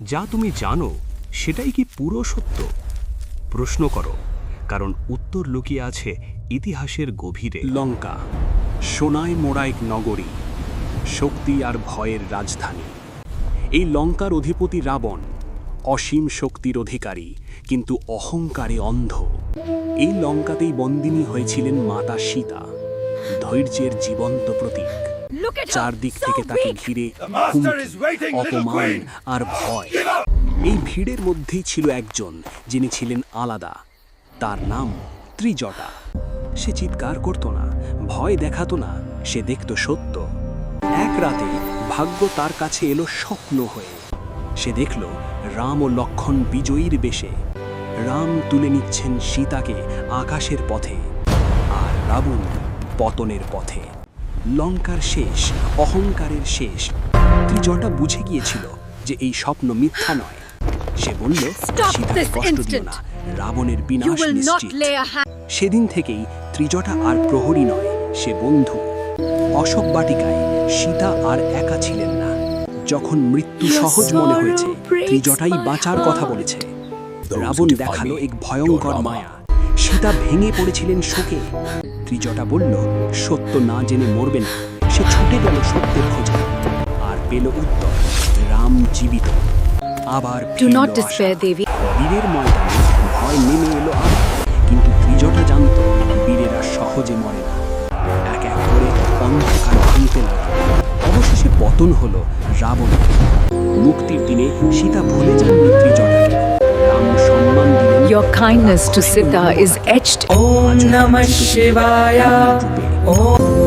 যা তুমি জানো, সেটাই কি পুরো সত্য? প্রশ্ন করো, কারণ উত্তর লুকিয়ে আছে ইতিহাসের গভীরে। লঙ্কা সোনায় মোড়া এক নগরী, শক্তি আর ভয়ের রাজধানী। এই লঙ্কার অধিপতি রাবণ, অসীম শক্তির অধিকারী, কিন্তু অহংকারে অন্ধ। এই লঙ্কাতেই বন্দিনী হয়েছিলেন মাতা সীতা, ধৈর্যের জীবন্ত প্রতীক. চারদিক থেকে তাকে ঘিরে অপমান আর ভয়। এই ভিড়ের মধ্যেই ছিল একজন যিনি ছিলেন আলাদা। তার নাম ত্রিজটা। সে চিৎকার করত না ভয় দেখাতো না সে দেখত সত্য। এক রাতে ভাগ্য তার কাছে এলো স্বপ্ন হয়ে। সে দেখল রাম ও লক্ষণ বিজয়ীর বেশে। রাম তুলে নিচ্ছেন সীতাকে আকাশের পথে আর রাবণ পতনের পথে। লঙ্কার শেষ অহংকারের শেষ। ত্রিজটা বুঝে গিয়েছিল যে এই স্বপ্ন মিথ্যা নয়। সে বলল Stop কষ্ট দিও না। রাবণের বিনাশ নিশ্চিত. সেদিন থেকেই ত্রিজটা আর প্রহরী নয় সে বন্ধু। অশোক বাটিকায় সীতা আর একা ছিলেন না। যখন মৃত্যু সহজ মনে হয়েছে ত্রিজটাই বাঁচার কথা বলেছে। রাবণ দেখাল এক ভয়ঙ্কর মায়া। সীতা ভেঙে পড়েছিলেন শোকে। ত্রিজটা বলল সত্য না জেনে মরবে না। সে ছুটে গেল সত্যের খোঁজে। আর পেল উত্তর রাম জীবিত। আবার. বীরের ময়দানে ভয় নেমে এলো আবার কিন্তু ত্রিজটা জানত বীরেরা সহজে মরে না। এক এক করে অন্ধকার ভাঙতে লাগল। অবশেষে পতন হলো রাবণ মুক্তির দিনে সীতা ভুলে যাননি Your kindness to Siddha is etched. Om Namah Shivaya. Om.